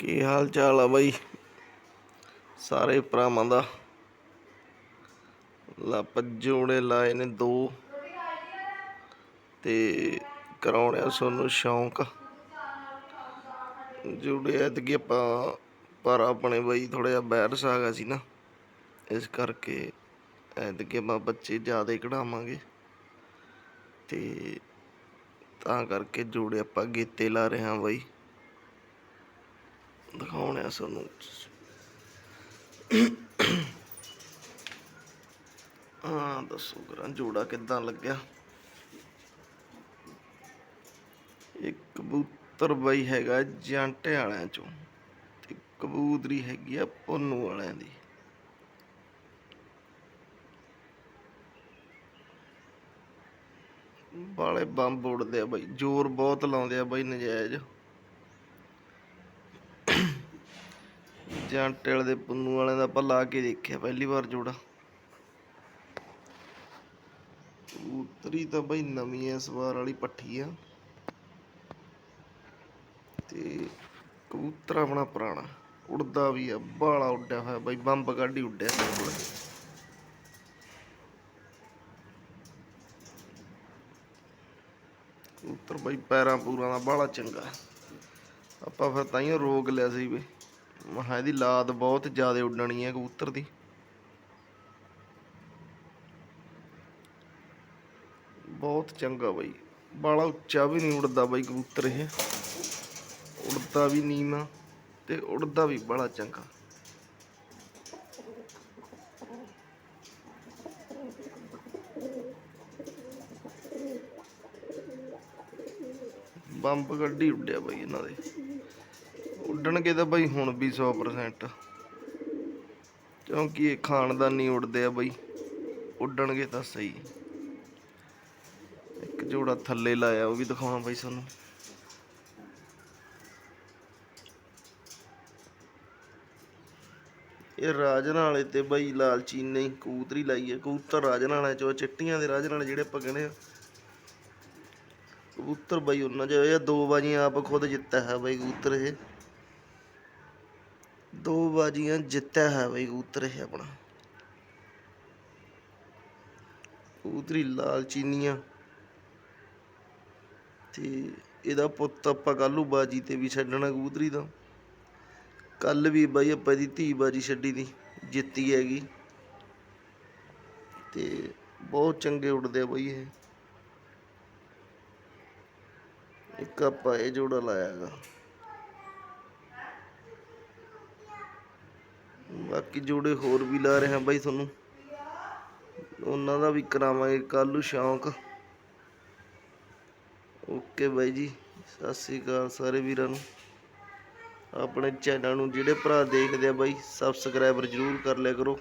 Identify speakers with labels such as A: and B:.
A: ਕੀ ਹਾਲ ਚਾਲ ਆ ਬਾਈ? ਸਾਰੇ ਭਰਾਵਾਂ ਦਾ। ਲੱਪ ਜੋੜੇ ਲਾਏ ਨੇ ਦੋ। ਤੇ ਕਰਾਉਣਿਆ ਸਾਨੂੰ ਸ਼ੌਂਕ। ਜੋੜੇ ਐਤਕੀ ਆਪਾਂ ਪਰ ਆਪਣੇ ਬਾਈ ਥੋੜਾ ਜਿਹਾ ਬੈਰਸ ਆ ਗਿਆ ਸੀ ਨਾ। ਇਸ ਕਰਕੇ ਐਤਕੀ ਆਪਾਂ ਬੱਚੇ ਜ਼ਿਆਦਾ ਹੀ ਕਢਾਵਾਂਗੇ। ਤੇ ਤਾਂ ਕਰਕੇ ਜੋੜੇ ਆਪਾਂ ਗੇਤੇ ਲਾ ਰਹੇ ਹਾਂ ਬਾਈ। ਦਿਖਾਉਣੇ ਸਾਨੂੰ ਹਾਂ, ਦੱਸੋ ਕਰਾਂ, ਜੋੜਾ ਕਿੱਦਾਂ ਲੱਗਿਆ? ਇੱਕ ਕਬੂਤਰ ਬਾਈ ਹੈਗਾ ਜਾਂਟੇ ਵਾਲਿਆਂ ਚੋਂ, ਤੇ ਕਬੂਤਰੀ ਹੈਗੀ ਆ ਪੁੰਨੂ ਵਾਲਿਆਂ ਦੀ। ਬਾਲੇ ਬੰਬ ਉੜਦੇ ਆ ਬਈ, ਜ਼ੋਰ ਬਹੁਤ ਲਾਉਂਦੇ ਆ ਬਾਈ ਨਜਾਇਜ਼। ਜਾਂਟੇ ਵਾਲੇ ਦੇ ਪੁੰਨੂ ਵਾਲਿਆਂ ਦਾ ਆਪਾਂ ਲਾ ਕੇ ਦੇਖਿਆ ਪਹਿਲੀ ਵਾਰ ਜੋੜਾ। ਕਬੂਤਰੀ ਤਾਂ ਬਈ ਨਵੀਂ ਐ, ਇਸ ਵਾਲੀ ਪੱਠੀ ਆ। ਤੇ ਕਬੂਤਰ ਆਪਣਾ ਪੁਰਾਣਾ ਉੜਦਾ ਵੀ ਆ ਬਾਲਾ ਉੱਡਿਆ ਹੋਇਆ ਬਈ, ਬੰਬ ਗਾਡੀ ਉੱਡਿਆ ਸਾਡੇ ਕੋਲ। ਕਬੂਤਰ ਬਈ ਪੈਰਾਂ ਪੂਰਾਂ ਦਾ ਬਾਲਾ ਚੰਗਾ। ਆਪਾਂ ਫਿਰ ਤਾਈਓ ਰੋਗ ਲਿਆ ਸੀ ਬਈ ਮਹਾ ਇਹਦੀ ਲਾਦ ਬਹੁਤ ਜ਼ਿਆਦਾ ਉੱਡਣੀ ਹੈ ਕਬੂਤਰ ਦੀ। ਬਹੁਤ ਚੰਗਾ ਬਈ। ਬਾਲਾ ਉੱਚਾ ਵੀ ਨਹੀਂ ਉੱਡਦਾ ਬਈ ਕਬੂਤਰ ਇਹ। ਉੜਦਾ ਵੀ ਨੀਵਾਂ ਤੇ ਉੱਡਦਾ ਵੀ ਬੜਾ ਚੰਗਾ। ਬੰਬ ਗੱਡੀ ਉੱਡਿਆ ਬਈ ਇਹਨਾਂ ਦੇ। ਉੱਡਣਗੇ ਤਾਂ ਬਈ ਹੁਣ ਵੀ 100% ਕਿਉਂਕਿ ਇਹ ਖਾਨਦਾਨੀ ਉੱਡਦੇ ਆ ਬਈ। ਉੱਡਣਗੇ ਤਾਂ ਸਹੀ। ਇੱਕ ਜੋੜਾ ਥੱਲੇ ਲਾਇਆ, ਉਹ ਵੀ ਦਿਖਾਉਣਾ ਬਈ ਸਾਨੂੰ। ਇਹ ਰਾਜਨ ਵਾਲੇ ਤੇ ਬਈ ਲਾਲਚੀ ਨੇ ਕਬੂਤਰੀ ਲਾਈ ਹੈ ਕਬੂਤਰ ਰਾਜਨ ਵਾਲਿਆਂ ਚੋ ਚਿੱਟੀਆਂ ਦੇ ਰਾਜਨ ਵਾਲੇ ਜਿਹੜੇ ਆਪਾਂ ਆ। ਕਬੂਤਰ ਬਈ ਉਹਨਾਂ ਚ, ਇਹ ਦੋ ਬਾਜੀਆਂ ਆਪ ਖੁਦ ਜਿੱਤਿਆ ਹੈ ਬਈ ਕਬੂਤਰ ਇਹ। ਦੋ ਬਾਜੀਆਂ ਜਿੱਤਿਆ ਹੈ ਬਈ, ਕਬੂਤਰ ਇਹ ਆਪਣਾ। ਕਬੂਤਰੀ ਲਾਲ ਚੀਨੀਆਂ। ਤੇ ਇਹਦਾ ਪੁੱਤ ਆਪਾਂ ਕੱਲੂ ਬਾਜੀ ਤੇ ਵੀ ਛੱਡਣਾ ਕਬੂਤਰੀ ਦਾ। ਕੱਲ ਵੀ ਬਾਈ ਆਪਾਂ ਦੀ ਧੀ ਬਾਜੀ ਛੱਡੀ ਦੀ, ਜਿੱਤੀ ਹੈਗੀ। ਤੇ ਬਹੁਤ ਚੰਗੇ ਉੱਡਦੇ ਆ ਬਾਈ ਇਹ। ਇੱਕ ਆਪਾਂ ਇਹ ਜੋੜਾ ਲਾਇਆ ਬਾਕੀ ਜੋੜੇ ਹੋਰ ਵੀ ਲਾ ਰਹੇ ਹਾਂ ਬਾਈ ਤੁਹਾਨੂੰ। ਉਹਨਾਂ ਦਾ ਵੀ ਕਰਾਵਾਂਗੇ ਕੱਲ੍ਹ ਨੂੰ ਸ਼ੌਂਕ। ਓਕੇ ਬਾਈ ਜੀ, ਸਤਿ ਸ੍ਰੀ ਅਕਾਲ ਸਾਰੇ ਵੀਰਾਂ ਨੂੰ। ਆਪਣੇ ਚੈਨਲ ਨੂੰ ਜਿਹੜੇ ਭਰਾ ਦੇਖਦੇ ਆ ਬਾਈ, ਸਬਸਕ੍ਰਾਈਬਰ ਜ਼ਰੂਰ ਕਰ ਲਿਆ ਕਰੋ।